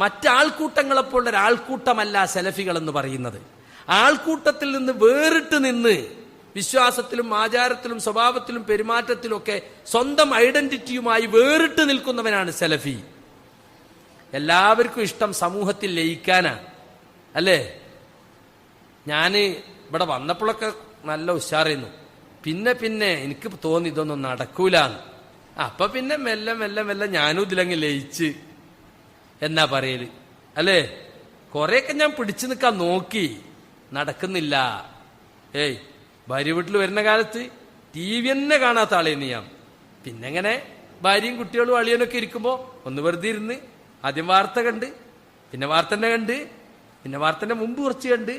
മറ്റാൾക്കൂട്ടങ്ങളെപ്പോലുള്ള ഒരാൾക്കൂട്ടമല്ല സെലഫികൾ എന്ന് പറയുന്നത്. ആൾക്കൂട്ടത്തിൽ നിന്ന് വേറിട്ട് നിന്ന് വിശ്വാസത്തിലും ആചാരത്തിലും സ്വഭാവത്തിലും പെരുമാറ്റത്തിലും ഒക്കെ സ്വന്തം ഐഡന്റിറ്റിയുമായി വേറിട്ട് നിൽക്കുന്നവനാണ് സെലഫി. എല്ലാവർക്കും ഇഷ്ടം സമൂഹത്തിൽ ലയിക്കാനാണ് അല്ലേ? ഞാൻ ഇവിടെ വന്നപ്പോഴൊക്കെ നല്ല ഉഷാറായിരുന്നു. പിന്നെ പിന്നെ എനിക്ക് തോന്നി ഇതൊന്നും നടക്കൂലാന്ന്. അപ്പൊ പിന്നെ മെല്ലെ മെല്ലെ മെല്ലെ ഞാനും ഇതിലങ്ങ് ലയിച്ച്. എന്നാ പറയൽ? അല്ലേ? കുറെയൊക്കെ ഞാൻ പിടിച്ചു നിൽക്കാൻ നോക്കി. നടക്കുന്നില്ല. ഏയ് ഭാര്യ വീട്ടിൽ വരുന്ന കാലത്ത് ടി വി തന്നെ കാണാത്ത ആളേന്ന് ഞാൻ. പിന്നെ എങ്ങനെ ഭാര്യയും കുട്ടികളും അളിയനൊക്കെ ഇരിക്കുമ്പോ ഒന്ന് വെറുതെ ഇരുന്ന് ആദ്യം വാർത്ത കണ്ട് പിന്നെ വാർത്തന്നെ കണ്ട് പിന്നെ വാർത്തന്റെ മുമ്പ് കുറച്ച് കണ്ട്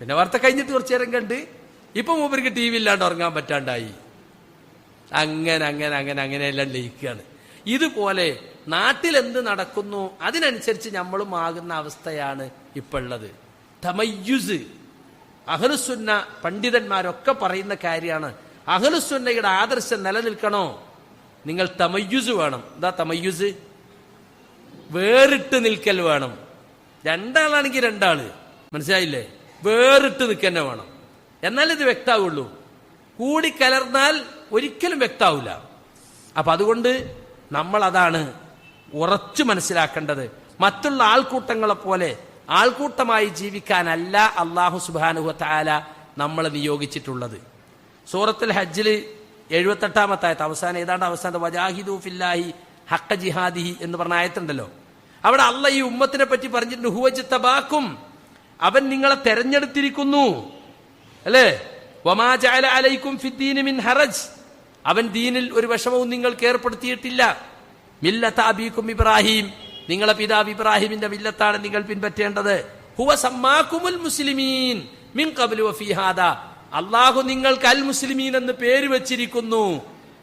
പിന്നെ വാർത്ത കഴിഞ്ഞിട്ട് കുറച്ചു നേരം കണ്ട് ഇപ്പൊ മൂപ്പർക്ക് ടി വി ഇല്ലാണ്ട് ഉറങ്ങാൻ പറ്റാണ്ടായി. അങ്ങനെ അങ്ങനെ അങ്ങനെ അങ്ങനെ എല്ലാം ലയിക്കുകയാണ് ഇതുപോലെ നാട്ടിൽ എന്ത് നടക്കുന്നു അതിനനുസരിച്ച് നമ്മളും ആകുന്ന അവസ്ഥയാണ് ഇപ്പൊ ഉള്ളത് തമയ്യുസ്. അഹലുസുന്ന പണ്ഡിതന്മാരൊക്കെ പറയുന്ന കാര്യമാണ്. അഹലുസുന്നയുടെ ആദർശം നിലനിൽക്കണോ? നിങ്ങൾ തമയ്യുസ് വേണം. എന്താ തമയ്യുസ്? വേറിട്ട് നിൽക്കൽ വേണം. രണ്ടാളാണെങ്കിൽ രണ്ടാൾ. മനസ്സിലായില്ലേ? വേറിട്ട് നിൽക്കന്നെ വേണം. എന്നാൽ ഇത് വ്യക്താവുള്ളൂ. കൂടി കലർന്നാൽ ഒരിക്കലും വ്യക്താവില്ല അപ്പൊ അതുകൊണ്ട് നമ്മൾ അതാണ് ഉറച്ചു മനസ്സിലാക്കേണ്ടത്. മറ്റുള്ള ആൾക്കൂട്ടങ്ങളെ പോലെ ആൾക്കൂട്ടമായി ജീവിക്കാനല്ല അള്ളാഹു സുബാനുഹ താല നമ്മളെ നിയോഗിച്ചിട്ടുള്ളത്. സൂറത്തുൽ ഹജ്ജിൽ എഴുപത്തെട്ടാമത്തായത് അവസാനം ഏതാണ്ട് അവസാനത്തെ വജാഹിദു ഫില്ലാഹി ഹക്ക ജിഹാദിഹി എന്ന് പറഞ്ഞ ആയത്തുണ്ടല്ലോ. അവിടെ അല്ല ഈ ഉമ്മത്തിനെ പറ്റി പറഞ്ഞിട്ടുണ്ട് ഹുവജ് തബാക്കും അവൻ നിങ്ങളെ തെരഞ്ഞെടുത്തിരിക്കുന്നു. അല്ലേ? വമാ ജഅല അലൈക്കും ഫിദ്ദീനി മിൻ ഹറജ് അവൻ ദീനിൽ ഒരു വിഷമവും നിങ്ങൾക്ക് ഏർപ്പെടുത്തിയിട്ടില്ല. മില്ലത്ത അബീക്കും ഇബ്രാഹിം. നിങ്ങളെ പിതാവ് ഇബ്രാഹിമിന്റെ മില്ലത്താണ് നിങ്ങൾ പിൻപറ്റേണ്ടത്. ഹുവ സമ്മാക്കുമുൽ മുസ്ലിമീൻ മിൻ ഹാദാ. അള്ളാഹു നിങ്ങൾക്ക് അൽ മുസ്ലിമീൻ എന്ന് പേര് വച്ചിരിക്കുന്നു.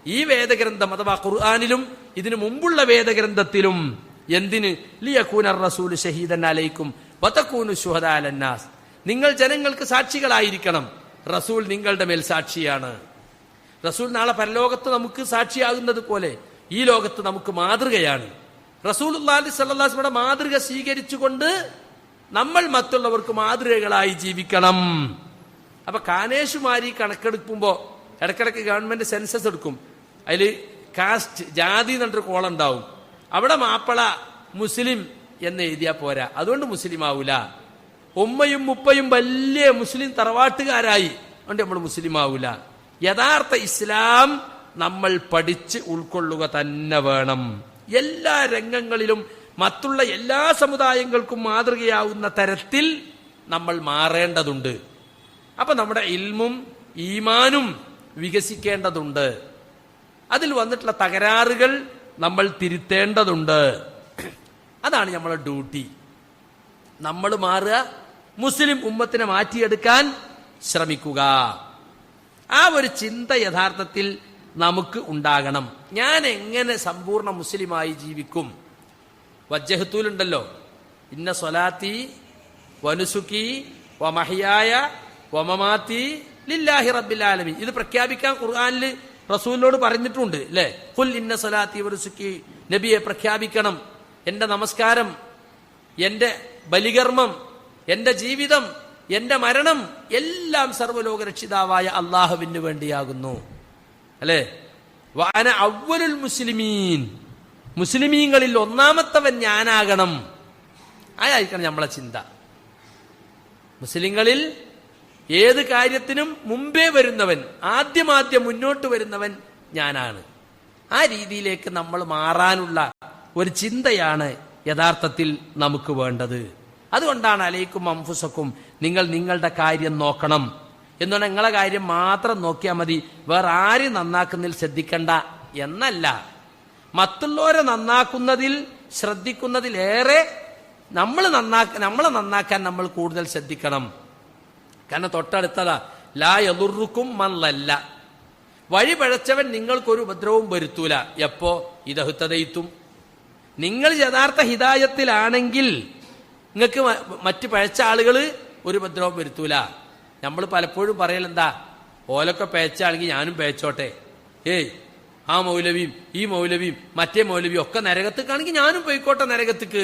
ഈ വേദഗ്രന്ഥം അഥവാ ഖുർആാനിലും ഇതിനു മുമ്പുള്ള വേദഗ്രന്ഥത്തിലും എന്തിന്? ലിയക്കൂന റസൂൽ ഷഹീദൻ അലൈക്കും വതക്കൂനു ശുഹദാ അലന്നാസ് നിങ്ങൾ ജനങ്ങൾക്ക് സാക്ഷികളായിരിക്കണം. റസൂൽ നിങ്ങളുടെ മേൽ സാക്ഷിയാണ്. റസൂൽ നാളെ പരലോകത്ത് നമുക്ക് സാക്ഷിയാകുന്നത് പോലെ ഈ ലോകത്ത് നമുക്ക് മാതൃകയാണ്. റസൂൽ അള്ളാഹി സല്ലാസ്മയുടെ മാതൃക സ്വീകരിച്ചുകൊണ്ട് നമ്മൾ മറ്റുള്ളവർക്ക് മാതൃകകളായി ജീവിക്കണം. അപ്പൊ കാനേഷുമാരി കണക്കെടുക്കുമ്പോൾ ഇടക്കിടക്ക് ഗവൺമെന്റ് സെൻസസ് എടുക്കും. അതിൽ കാസ്റ്റ് ജാതി എന്നൊരു കോളം ഉണ്ടാവും. അവിടെ മാപ്പള മുസ്ലിം എന്ന് എഴുതിയാ പോരാ. അതുകൊണ്ട് മുസ്ലിം ആവൂല ഉമ്മയും മുപ്പയും വലിയ മുസ്ലിം തറവാട്ടുകാരായി. അതുകൊണ്ട് നമ്മൾ മുസ്ലിം ആവൂല യഥാർത്ഥ ഇസ്ലാം നമ്മൾ പഠിച്ച് ഉൾക്കൊള്ളുക തന്നെ വേണം. എല്ലാ രംഗങ്ങളിലും മറ്റുള്ള എല്ലാ സമുദായങ്ങൾക്കും മാതൃകയാവുന്ന തരത്തിൽ നമ്മൾ മാറേണ്ടതുണ്ട്. അപ്പൊ നമ്മുടെ ഇൽമും ഈമാനും വികസിക്കേണ്ടതുണ്ട്. അതിൽ വന്നിട്ടുള്ള തകരാറുകൾ നമ്മൾ തിരുത്തേണ്ടതുണ്ട്. അതാണ് നമ്മളെ ഡ്യൂട്ടി. നമ്മൾ മാറുക മുസ്ലിം ഉമ്മത്തിനെ മാറ്റിയെടുക്കാൻ ശ്രമിക്കുക. ആ ഒരു ചിന്ത യഥാർത്ഥത്തിൽ നമുക്ക് ഉണ്ടാകണം. ഞാൻ എങ്ങനെ സമ്പൂർണ മുസ്ലിമായി ജീവിക്കും? വജ്ജഹത്തൂലുണ്ടല്ലോ. ഇന്ന സ്വലാത്തി വനുസുക്കി വമഹിയായ വമമാത്തി ലില്ലാഹി റബ്ബിൽ ആലമീൻ. ഇത് പ്രഖ്യാപിക്കാൻ ഖുർആാനിൽ റസൂലിനോട് പറഞ്ഞിട്ടുണ്ട് അല്ലേ? ഫുൽ ഇന്ന സ്വലാത്തി വനുസുക്കി നബിയെ പ്രഖ്യാപിക്കണം. എന്റെ നമസ്കാരം എന്റെ ബലികർമ്മം എന്റെ ജീവിതം എന്റെ മരണം എല്ലാം സർവലോക രക്ഷിതാവായ അള്ളാഹുവിന് വേണ്ടിയാകുന്നു. അല്ലേ? വാന അവലുൽ മുസ്ലിമീൻ. മുസ്ലിമീങ്ങളിൽ ഒന്നാമത്തവൻ ഞാനാകണം. അതായിരിക്കണം നമ്മളെ ചിന്ത. മുസ്ലിങ്ങളിൽ ഏത് കാര്യത്തിനും മുമ്പേ വരുന്നവൻ ആദ്യമാദ്യം മുന്നോട്ട് വരുന്നവൻ ഞാനാണ്. ആ രീതിയിലേക്ക് നമ്മൾ മാറാനുള്ള ഒരു ചിന്തയാണ് യഥാർത്ഥത്തിൽ നമുക്ക് വേണ്ടത്. അതുകൊണ്ടാണ് അലൈക്കും അംഫുസക്കും നിങ്ങൾ നിങ്ങളുടെ കാര്യം നോക്കണം. എന്നുകൊണ്ട് നിങ്ങളെ കാര്യം മാത്രം നോക്കിയാൽ മതി. വേറെ ആര് നന്നാക്കുന്നതിൽ ശ്രദ്ധിക്കണ്ട എന്നല്ല. മറ്റുള്ളവരെ നന്നാക്കുന്നതിൽ ശ്രദ്ധിക്കുന്നതിലേറെ നമ്മൾ നന്നാക്ക നമ്മളെ നന്നാക്കാൻ നമ്മൾ കൂടുതൽ ശ്രദ്ധിക്കണം. കാരണം തൊട്ടടുത്തതാ ലാ എതിർക്കും മല്ലല്ല. വഴി പഴച്ചവൻ നിങ്ങൾക്കൊരു ഉപദ്രവവും വരുത്തൂല. എപ്പോ? ഇതഹുത്തതയിത്തും നിങ്ങൾ യഥാർത്ഥ ഹിതായത്തിലാണെങ്കിൽ നിങ്ങൾക്ക് മറ്റ് പഴച്ച ആളുകൾ ഒരു ഉപദ്രവം വരുത്തൂല. നമ്മൾ പലപ്പോഴും പറയലെന്താ ഓലൊക്കെ പേച്ചാണെങ്കിൽ ഞാനും പേച്ചോട്ടെ. ഏയ് ആ മൗലവിയും ഈ മൗലവിയും മറ്റേ മൗലവിയും ഒക്കെ നരകത്തേക്കാണെങ്കിൽ ഞാനും പോയിക്കോട്ടെ നരകത്തേക്ക്.